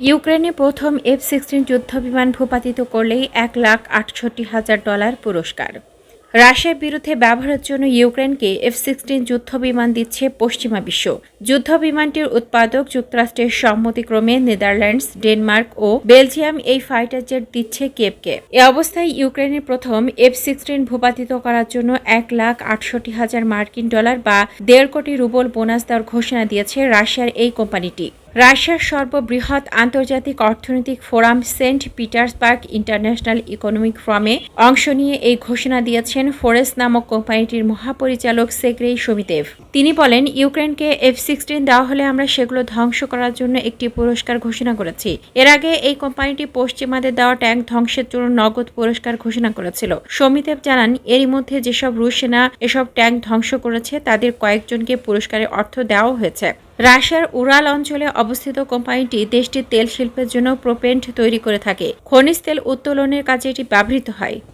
ইউক্রেনে প্রথম F sixteen যুদ্ধবিমান ভূপাতিত করলেই এক লাখ আটষট্টি হাজার ডলার পুরস্কার। রাশিয়ার বিরুদ্ধে ব্যবহারের জন্য ইউক্রেনকে এফ সিক্সটিন যুদ্ধবিমান দিচ্ছে পশ্চিমা বিশ্ব। যুদ্ধবিমানটির উৎপাদক যুক্তরাষ্ট্রের সম্মতিক্রমে নেদারল্যান্ডস, ডেনমার্ক ও বেলজিয়াম এই ফাইটার জেট দিচ্ছে কেপকে এ অবস্থায় ইউক্রেনের প্রথম এফ সিক্সটিন ভূপাতিত করার জন্য এক লাখ আটষট্টি হাজার মার্কিন ডলার বা দেড় কোটি রুবল বোনাস দেওয়ার ঘোষণা দিয়েছে রাশিয়ার এই কোম্পানিটি। রাশিয়ার সর্ববৃহৎ আন্তর্জাতিক অর্থনৈতিক forum Saint Petersburg international economic ফোরামে অংশ নিয়ে এই ঘোষণা দিয়েছেন ফোরেস নামক কোম্পানিটির মহাপরিচালক সেগ্রেই সমিতেভ তিনি বলেন, ইউক্রেনকে এফ সিক্সটিন দেওয়া হলে আমরা সেগুলো ধ্বংস করার জন্য একটি পুরস্কার ঘোষণা করেছি। এর আগে এই কোম্পানিটি পশ্চিমাদের দেওয়া ট্যাঙ্ক ধ্বংসের জন্য নগদ পুরস্কার ঘোষণা করেছিল। সমিতেভ জানান, এরই মধ্যে যেসব রুশ সেনা এসব ট্যাঙ্ক ধ্বংস করেছে, তাদের কয়েকজনকে পুরস্কারের অর্থ দেওয়াও হয়েছে। রাশিয়ার উরাল অঞ্চলে অবস্থিত কোম্পানিটি দেশটির তেল শিল্পের জন্য প্রোপেন্ট তৈরি করে থাকে। খনিজ তেল উত্তোলনের কাজে এটি ব্যবহৃত হয়।